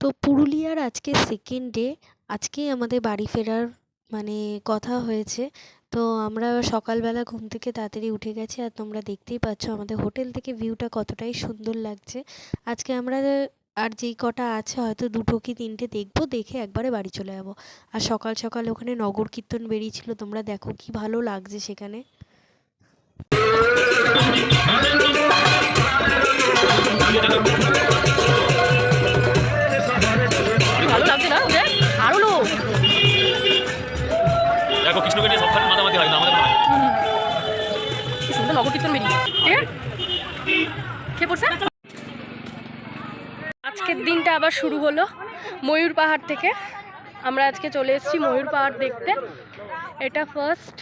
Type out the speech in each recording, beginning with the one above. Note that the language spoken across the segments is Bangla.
তো পুরুলিয়ার আজকে সেকেন্ড ডে আজকেই আমাদের বাড়ি ফেরার মানে কথা হয়েছে। তো আমরা সকালবেলা ঘুম থেকে তাড়াতাড়ি উঠে গেছি আর তোমরা দেখতেই পাচ্ছ আমাদের হোটেল থেকে ভিউটা কতটাই সুন্দর লাগছে। আজকে আমরা আর যেই কটা আছে হয়তো দুটো কি তিনটে দেখব, দেখে একবারে বাড়ি চলে যাব। আর সকাল সকাল ওখানে নগর কীর্তন বেরিয়েছিল, তোমরা দেখো কি ভালো লাগছে সেখানে। ভালো পড়ছে? আজকের দিনটা আবার শুরু হলো ময়ূর পাহাড় থেকে। আমরা আজকে চলে এসেছি ময়ূর পাহাড় দেখতে। এটা ফার্স্ট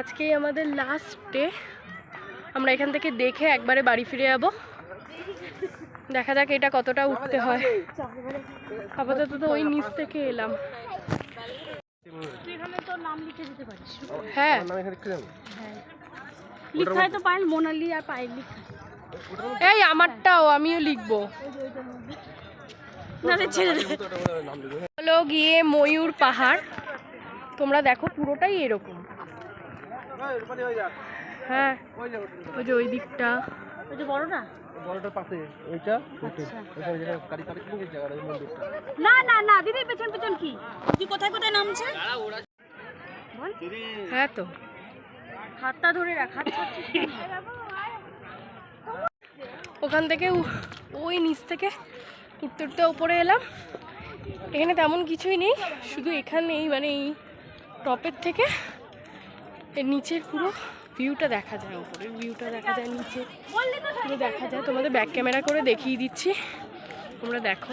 আজকেই আমাদের লাস্ট ডে আমরা এখান থেকে দেখে একবারে বাড়ি ফিরে যাব। দেখা যাক এটা কতটা উঠতে হয়। আপাতত তো ওই নিচ থেকে এলাম। হ্যাঁ। লিখায় তো পায়েল মোনালি আর পায়েল লিখা। এই আমারটাও আমিও লিখব। না হলো গিয়ে ময়ূর পাহাড়। তোমরা দেখো পুরোটাই এরকম। হ্যাঁ ওই যে ওই দিকটা। ওই যে জায়গাটা ওই মন্দিরটা। না না না দিদি পেছন পেছন কি? কোথায় কোথায় নামছে? হ্যাঁ তো। হাতটা ধরে রাখ ওখান থেকে ওই নিচ থেকে উঠতে উঠতে ওপরে এলাম। এখানে তেমন কিছুই নেই, শুধু এখানেই মানে এই টপের থেকে এর নিচের পুরো ভিউটা দেখা যায়, ওপরের ভিউটা দেখা যায়, নিচে পুরো দেখা যায়। তোমাদের ব্যাক ক্যামেরা করে দেখিয়ে দিচ্ছি, তোমরা দেখো।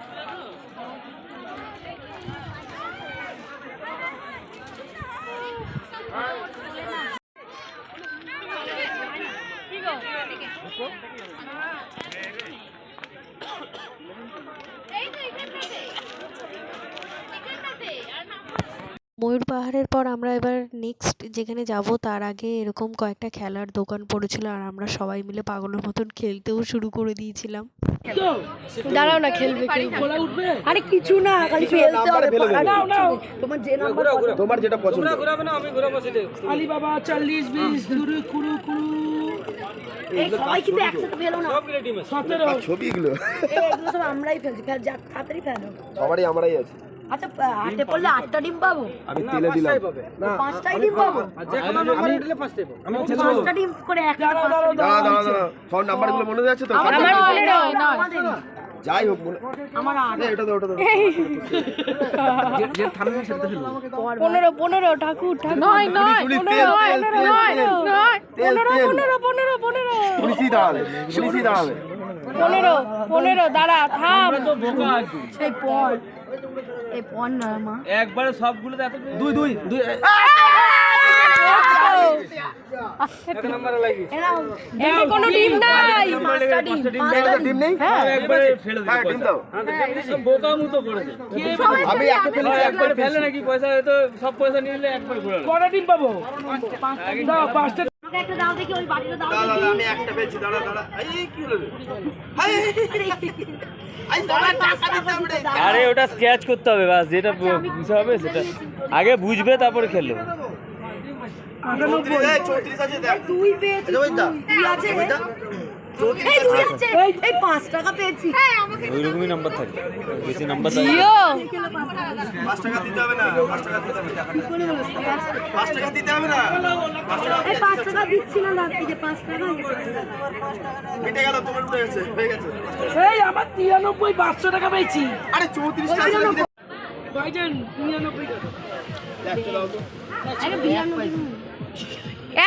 পাহাড়ের পর আমরা এবার নেক্সট যেখানে যাব তার আগে এরকম কয়েকটা খেলার দোকান পড়েছিল আর আমরা সবাই মিলে পাগলের মতন খেলতেও শুরু করে দিয়েছিলাম। দাঁড়াও না খেলবে আরে কিছু না খালি ফেলতে হবে। তোমার যে নাম্বার তোমার যেটা পছন্দ। আলিবাবা চল্লিশ বিশ কুড়ি কুড়ি কুড়ি এই সবাই কিন্তু একসাথে ফেলো না। সতেরো। ছবি এগুলো এগুলো সব আমরাই ফেলছি। ফেল যা তাড়াতাড়ি ফেলো। সবারই আমরাই আছে। আচ্ছা আটে পড়লে আটটা ডিম পাবো? আমি তেলে দিলাম। পাঁচটাই ডিম পাবো? পাঁচটা ডিম করে একটা দাঁড়া দাঁড়া দাঁড়া সব নাম্বারগুলো মনে যাচ্ছে তো? পনেরো যাই হোক আমার এটা তো ওটা তো পনেরো পনেরো ঠাকুর ঠাকুর। নয় নয় পনেরো নয় নয় পনেরো পনেরো পনেরো পনেরো। পুলিশই দাঁড়াবে পুলিশই দাঁড়াবে। পনেরো পনেরো দাঁড়া থাম। সেই পন এই পন মা। দুই দুই দুই এরা এতে কোনো ডিম নাই। পাঁচটা ডিম পাঁচটা ডিম। ডিম নেই। হ্যাঁ। হ্যাঁ ডিম দাও। আমি একটা ফেলেছি একবার ফেলে নাকি আমাকে একটা দাও দেখি ওই বাটিটা দাও দাঁড়া দাঁড়া আমি একটা ফেলছি দাঁড়া দাঁড়া এই কি হলো হাই আই দাঁড়া টাকা দিতে হবে আরে ওটা স্কেচ করতে হবে বাস যেটা বুঝতে হবে সেটা আগে বুঝবে তারপরে খেলো চৌত্রিশ, চৌত্রিশ আছে দেখ এই তুই আছে এই পাঁচ টাকা পেয়েছি। ওই রকমই নাম্বার থাকে। বেশি নাম্বার থাকে জিও পাঁচ টাকা দিতে হবে না পাঁচ টাকা দিতে হবে। পাঁচ টাকা দিতে হবে না। এই পাঁচ টাকা দিচ্ছি না দাঁত থেকে পাঁচ টাকা। মিটে গেল তোমার উঠে গেছে হয়ে গেছে। এই আমার তিরানব্বই পাঁচশো টাকা পেয়েছি। আরে চৌত্রিশ টাকা দিতে ভাইজান টাকা। আও তো।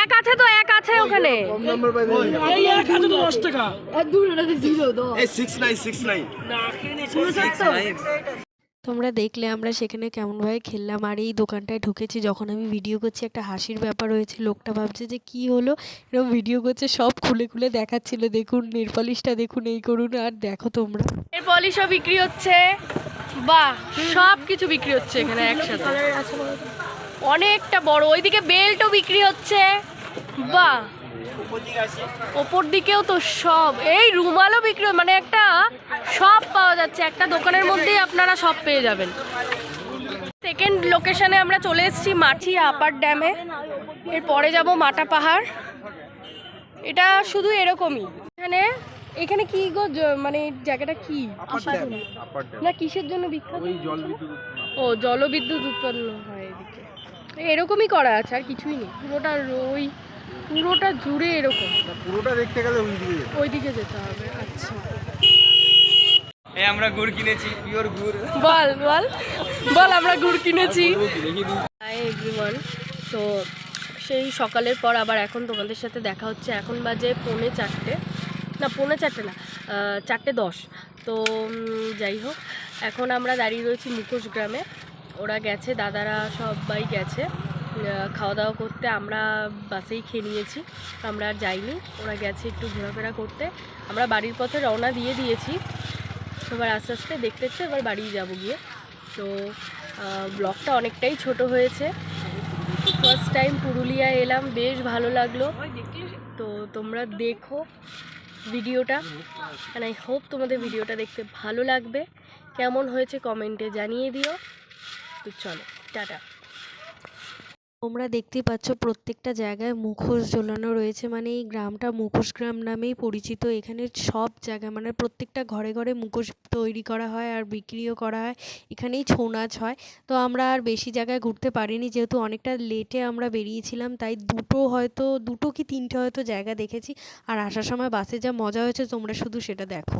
এক আছে তো এক আছে ওখানে। এই এক টাকা এই তোমরা দেখলে আমরা সেখানে কেমনভাবে খেললাম আর এই দোকানটায় ঢুকেছি যখন আমি ভিডিও করছি একটা হাসির ব্যাপার হয়েছে লোকটা ভাবছে যে কি হলো? এরকম ভিডিও করছে সব খুলে খুলে দেখাচ্ছিল দেখুন নেল পলিশটা দেখুন এই করুন আর দেখো তোমরা। পলিশও বিক্রি হচ্ছে বাহ সব কিছু বিক্রি হচ্ছে এখানে একসাথে। অনেকটা বড়। ওইদিকে বেল্টও বিক্রি হচ্ছে। বাহ। ওপর দিকেও তো সব। এই রুমালও বিক্রি মানে একটা সব পাওয়া যাচ্ছে। একটা দোকানের মধ্যেই আপনারা সব পেয়ে যাবেন। সেকেন্ড লোকেশনে আমরা চলে এসেছি মাঠি আপার ড্যামে এরপরে যাব মাটা পাহাড়। এটা শুধু এরকমই। এখানে এখানে কি গো? মানে জায়গাটা কি? না কিসের জন্য বিখ্যাত? ও জলবিদ্যুৎ উৎপন্ন। হয় এরকমই করা আছে আর কিছুই নেই। পুরোটা ওই পুরোটা জুড়ে এরকম। পুরোটা দেখতে গেলে ওই দিকে যেতে ওইদিকে যেতে হবে আচ্ছা। এই আমরা গুড় কিনেছি। পিওর গুড়। বল বল বল আমরা গুড় কিনেছি। হাই এভরিওয়ান তো সেই সকালের পর আবার এখন তোমাদের সাথে দেখা হচ্ছে। এখন বাজে পৌনে চারটে। না পৌনে চারটে না চারটে দশ। তো যাই হোক এখন আমরা দাঁড়িয়ে রয়েছি মুখোশ গ্রামে। ওরা গেছে, দাদারা সবাই গেছে। খাওয়া দাওয়া করতে আমরা বাসেই খেয়ে নিয়েছি, আমরা আর যাইনি। ওরা গেছে একটু ঘোরাফেরা করতে। আমরা বাড়ির পথে রওনা দিয়ে দিয়েছি। এবার আস্তে আস্তে দেখতে দেখতে এবার বাড়ি যাব গিয়ে। তো ব্লগটা অনেকটাই ছোট হয়েছে। ফার্স্ট টাইম পুরুলিয়ায় এলাম, বেশ ভালো লাগল। তো তোমরা দেখো ভিডিওটা। অ্যান্ড আই হোপ তোমাদের ভিডিওটা দেখতে ভালো লাগবে। কেমন হয়েছে কমেন্টে জানিয়ে দিও। তো চলো, টাটা। তোমরা দেখতেই পাচ্ছ প্রত্যেকটা জায়গায় মুখোশ ঝোলানো রয়েছে মানে এই গ্রামটা মুখোশ গ্রাম নামেই পরিচিত। এখানে সব জায়গায় মানে প্রত্যেকটা ঘরে ঘরে মুখোশ তৈরি করা হয় আর বিক্রিও করা হয়, এখানেই ছৌ নাচ হয়। তো আমরা আর বেশি জায়গায় ঘুরতে পারিনি, যেহেতু অনেকটা লেটে আমরা বেরিয়েছিলাম, তাই দুটো হয়তো, দুটো কি তিনটে হয়তো জায়গা দেখেছি। আর আসার সময় বাসে যা মজা হয়েছে, তোমরা শুধু সেটা দেখো।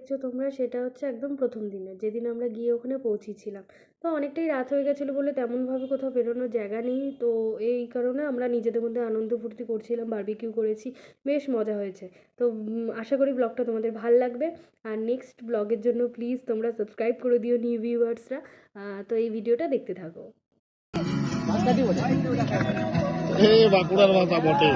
দেখছ তোমরা, সেটা হচ্ছে একদম প্রথম দিনে, যেদিন আমরা গিয়ে ওখানে পৌঁছেছিলাম। তো অনেকটাই রাত হয়ে গেছিল বলে তেমনভাবে কোথাও বেরোনোর জায়গা নেই। তো এই কারণে আমরা নিজেদের মধ্যে আনন্দ ফুর্তি করছিলাম বারবিকিউ করেছি, বেশ মজা হয়েছে। তো আশা করি ব্লগটা তোমাদের ভালো লাগবে। আর নেক্সট ব্লগের জন্য প্লিজ তোমরা সাবস্ক্রাইব করে দিও নিউ ভিউয়ার্সরা তো এই ভিডিওটা দেখতে থাকো। বাঁকুড়ার ভাষা বটে।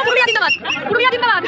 পুরুলিয়া জিন্দাবাদ পুরুলিয়া জিন্দাবাদ